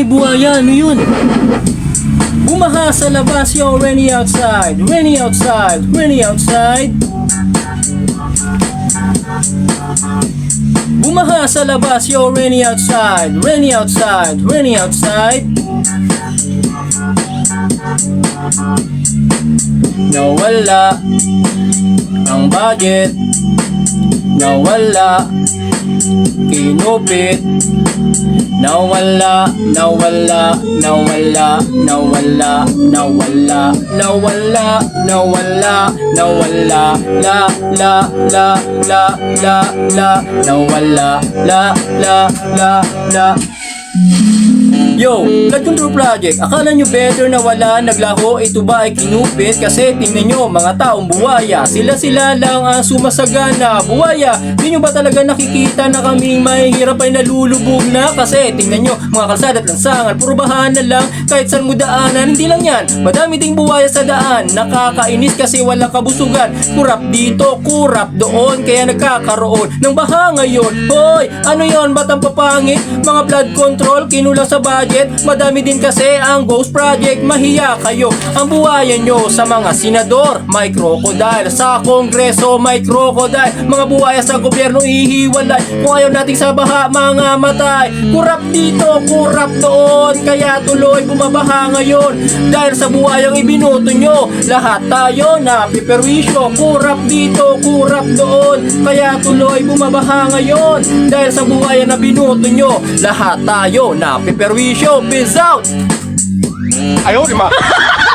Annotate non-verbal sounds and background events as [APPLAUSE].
may buhaya. Ano yun? Bumaha sa labas yo, rainy outside, rainy outside, rainy outside. Bumaha sa labas yo, rainy outside, rainy outside, rainy outside. Nawala ang budget Nawala Kinupit Nawala, nawala, nawala, nawala, nawala, nawala, nawala, nawala, la, la, la, la, la, la, nawala, la, la, la, la. Yo, Blood Control Project, akala nyo better na wala naglaho, ito ba ay kinupit? Kasi tingnan nyo, mga taong buwaya, sila-sila lang ang sumasagana. Buwaya, di nyo ba talaga nakikita na kaming mahihirap ay nalulubog na? Kasi tingnan nyo, mga kalsada at lansangan, puro bahaan na lang, kahit saan mo daanan, hindi lang yan. Madami ding buwaya sa daan, nakakainis kasi walang kabusugan. Kurap dito, kurap doon, kaya nagkakaroon ng baha ngayon. Hoy, ano yon ba't ang papangit? Mga blood control, kinulang sa budget, madami din kasi ang ghost project, mahiya kayo. Ang buhaya nyo sa mga senador, may crocodile. Sa kongreso, may crocodile. Mga buhaya sa gobyerno, ihiwalay. Kung ayaw nating sa baha, mga matay. Kurap dito, kurap doon, kaya tuloy bumabaha ngayon. Dahil sa buhayang ibinuto nyo, lahat tayo na piperwisyo. Kurap dito, kurap doon, kaya tuloy bumabaha ngayon. Dahil sa buhaya na binuto nyo, lahat tayo na piperwisyo. Peace out! 哎呦我的妈！ [LAUGHS]